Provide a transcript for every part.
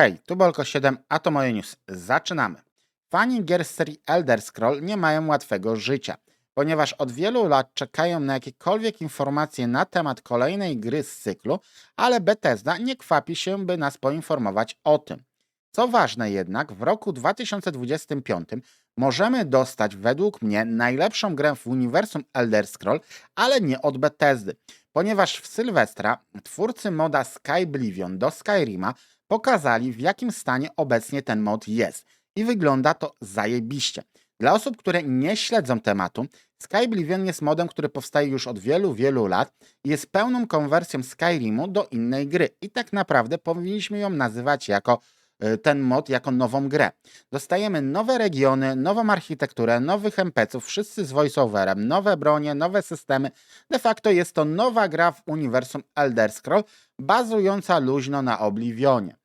Hej, tu Bolko7, a to moje news. Zaczynamy. Fani gier z serii Elder Scroll nie mają łatwego życia, ponieważ od wielu lat czekają na jakiekolwiek informacje na temat kolejnej gry z cyklu, ale Bethesda nie kwapi się, by nas poinformować o tym. Co ważne jednak, w roku 2025 możemy dostać według mnie najlepszą grę w uniwersum Elder Scroll, ale nie od Bethesdy, ponieważ w Sylwestra twórcy moda Skyblivion do Skyrima pokazali, w jakim stanie obecnie ten mod jest. I wygląda to zajebiście. Dla osób, które nie śledzą tematu, Skyblivion jest modem, który powstaje już od wielu, wielu lat i jest pełną konwersją Skyrimu do innej gry. I tak naprawdę powinniśmy ją nazywać jako y, ten mod jako nową grę. Dostajemy nowe regiony, nową architekturę, nowych NPC-ów, wszyscy z voiceoverem, nowe bronie, nowe systemy. De facto jest to nowa gra w uniwersum Elder Scroll, bazująca luźno na Oblivionie.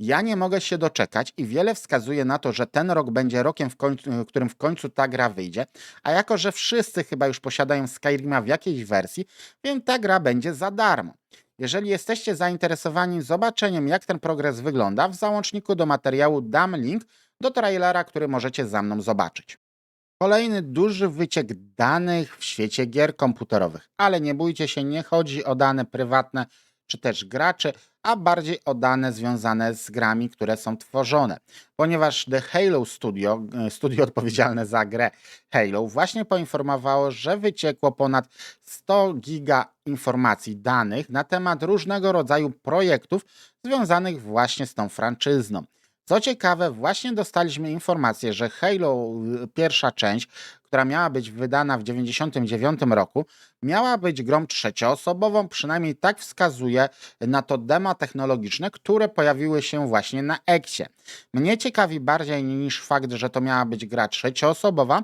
Ja nie mogę się doczekać i wiele wskazuje na to, że ten rok będzie rokiem, w, końcu, w którym w końcu ta gra wyjdzie, a jako, że wszyscy chyba już posiadają Skyrima w jakiejś wersji, więc ta gra będzie za darmo. Jeżeli jesteście zainteresowani zobaczeniem, jak ten progres wygląda, w załączniku do materiału dam link do trailera, który możecie za mną zobaczyć. Kolejny duży wyciek danych w świecie gier komputerowych, ale nie bójcie się, nie chodzi o dane prywatne czy też graczy, a bardziej o dane związane z grami, które są tworzone. Ponieważ The Halo Studio, e, studio odpowiedzialne za grę Halo, właśnie poinformowało, że wyciekło ponad 100 giga informacji, danych na temat różnego rodzaju projektów związanych właśnie z tą franczyzną. Co ciekawe, właśnie dostaliśmy informację, że Halo y, pierwsza część, która miała być wydana w 1999 roku, miała być grą trzecioosobową, przynajmniej tak wskazuje na to dema technologiczne, które pojawiły się właśnie na Exie. Mnie ciekawi bardziej niż fakt, że to miała być gra trzecioosobowa,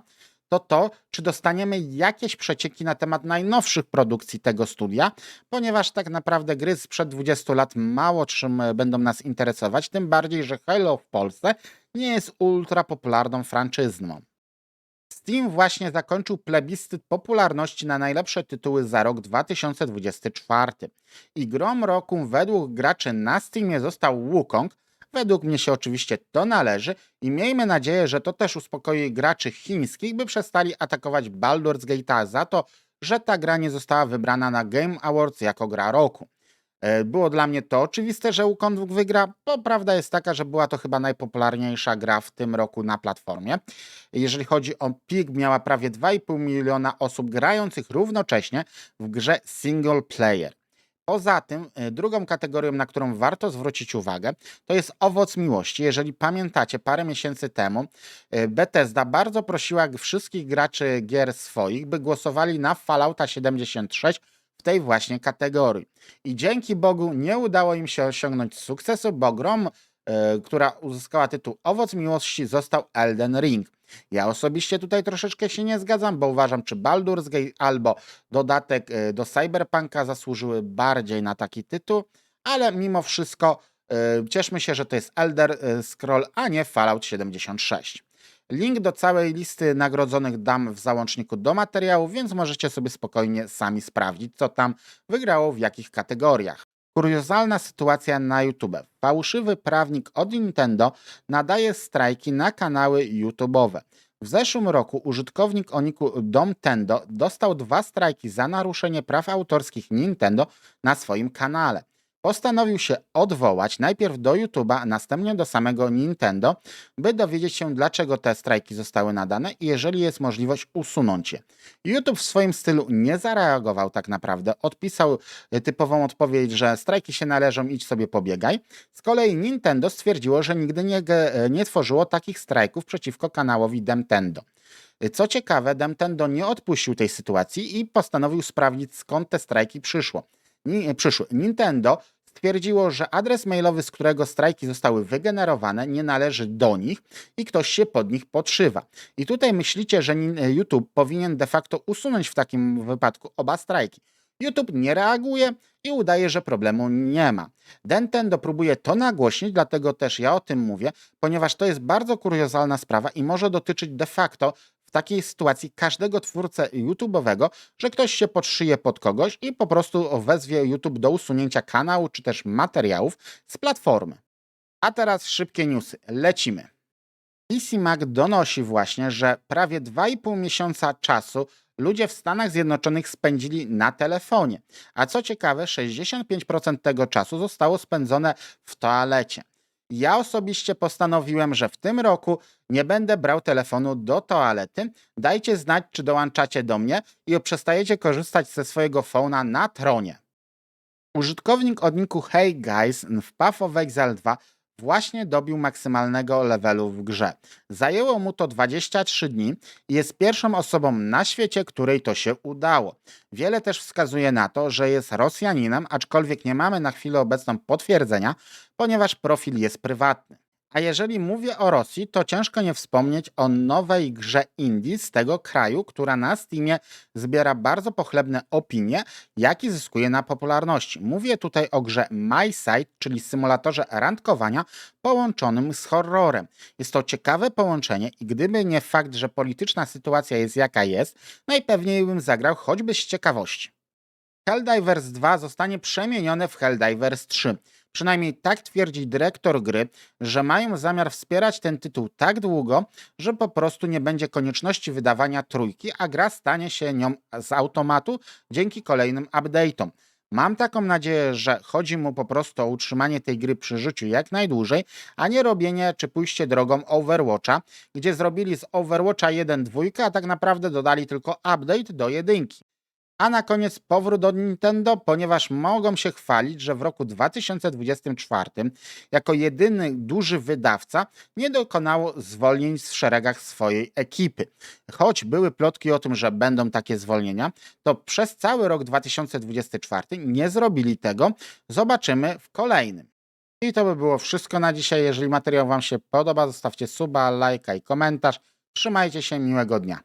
to to, czy dostaniemy jakieś przecieki na temat najnowszych produkcji tego studia, ponieważ tak naprawdę gry sprzed 20 lat mało czym e, będą nas interesować, tym bardziej, że Halo w Polsce nie jest ultra popularną franczyzną. Steam właśnie zakończył plebiscyt popularności na najlepsze tytuły za rok 2024. I grom roku według graczy na Steamie został Wukong, Według mnie się oczywiście to należy i miejmy nadzieję, że to też uspokoi graczy chińskich, by przestali atakować Baldur's Gate za to, że ta gra nie została wybrana na Game Awards jako gra roku. E, było dla mnie to oczywiste, że Wukong wygra, bo prawda jest taka, że była to chyba najpopularniejsza gra w tym roku na platformie. Jeżeli chodzi o pik, miała prawie 2,5 miliona osób grających równocześnie w grze single player. Poza tym, y, drugą kategorią, na którą warto zwrócić uwagę, to jest owoc miłości. Jeżeli pamiętacie, parę miesięcy temu y, Bethesda bardzo prosiła wszystkich graczy gier swoich, by głosowali na Fallouta 76 w tej właśnie kategorii. I dzięki Bogu nie udało im się osiągnąć sukcesu, bo grom, y, która uzyskała tytuł Owoc Miłości, został Elden Ring. Ja osobiście tutaj troszeczkę się nie zgadzam, bo uważam, czy Baldur's Gate albo dodatek e, do Cyberpunka zasłużyły bardziej na taki tytuł, ale mimo wszystko yy, cieszmy się, że to jest Elder Scroll, a nie Fallout 76. Link do całej listy nagrodzonych dam w załączniku do materiału, więc możecie sobie spokojnie sami sprawdzić, co tam wygrało w jakich kategoriach. Kuriozalna sytuacja na YouTube. Fałszywy prawnik od Nintendo nadaje strajki na kanały YouTube'owe. W zeszłym roku użytkownik o niku Domtendo dostał dwa strajki za naruszenie praw autorskich Nintendo na swoim kanale postanowił się odwołać najpierw do YouTube'a, a następnie do samego Nintendo, by dowiedzieć się, dlaczego te strajki zostały nadane i jeżeli jest możliwość usunąć je. YouTube w swoim stylu nie zareagował tak naprawdę, odpisał e, typową odpowiedź, że strajki się należą, idź sobie pobiegaj. Z kolei Nintendo stwierdziło, że nigdy nie, e, nie tworzyło takich strajków przeciwko kanałowi Demtendo. E, co ciekawe, Demtendo nie odpuścił tej sytuacji i postanowił sprawdzić skąd te strajki przyszło. Przyszły. Nintendo stwierdziło, że adres mailowy, z którego strajki zostały wygenerowane, nie należy do nich i ktoś się pod nich podszywa. I tutaj myślicie, że YouTube powinien de facto usunąć w takim wypadku oba strajki. YouTube nie reaguje i udaje, że problemu nie ma. Nintendo próbuje to nagłośnić, dlatego też ja o tym mówię, ponieważ to jest bardzo kuriozalna sprawa i może dotyczyć de facto w takiej sytuacji każdego twórcę YouTube'owego, że ktoś się podszyje pod kogoś i po prostu wezwie YouTube do usunięcia kanału czy też materiałów z platformy. A teraz szybkie newsy. Lecimy. PC Mac donosi właśnie, że prawie 2,5 miesiąca czasu ludzie w Stanach Zjednoczonych spędzili na telefonie. A co ciekawe, 65% tego czasu zostało spędzone w toalecie. Ja osobiście postanowiłem, że w tym roku nie będę brał telefonu do toalety. Dajcie znać, czy dołączacie do mnie i przestajecie korzystać ze swojego fona na tronie. Użytkownik o niku Hey Guys w Path of Exile 2 właśnie dobił maksymalnego levelu w grze. Zajęło mu to 23 dni i jest pierwszą osobą na świecie, której to się udało. Wiele też wskazuje na to, że jest Rosjaninem, aczkolwiek nie mamy na chwilę obecną potwierdzenia, ponieważ profil jest prywatny. A jeżeli mówię o Rosji, to ciężko nie wspomnieć o nowej grze indie z tego kraju, która na Steamie zbiera bardzo pochlebne opinie, jak i zyskuje na popularności. Mówię tutaj o grze My Side, czyli symulatorze randkowania połączonym z horrorem. Jest to ciekawe połączenie i gdyby nie fakt, że polityczna sytuacja jest jaka jest, najpewniej bym zagrał choćby z ciekawości. Helldivers 2 zostanie przemienione w Helldivers 3. Przynajmniej tak twierdzi dyrektor gry, że mają zamiar wspierać ten tytuł tak długo, że po prostu nie będzie konieczności wydawania trójki, a gra stanie się nią z automatu dzięki kolejnym update'om. Mam taką nadzieję, że chodzi mu po prostu o utrzymanie tej gry przy życiu jak najdłużej, a nie robienie czy pójście drogą Overwatcha, gdzie zrobili z Overwatcha 1 dwójkę, a tak naprawdę dodali tylko update do jedynki. A na koniec powrót do Nintendo, ponieważ mogą się chwalić, że w roku 2024 jako jedyny duży wydawca nie dokonało zwolnień w szeregach swojej ekipy. Choć były plotki o tym, że będą takie zwolnienia, to przez cały rok 2024 nie zrobili tego. Zobaczymy w kolejnym. I to by było wszystko na dzisiaj. Jeżeli materiał Wam się podoba, zostawcie suba, lajka i komentarz. Trzymajcie się, miłego dnia.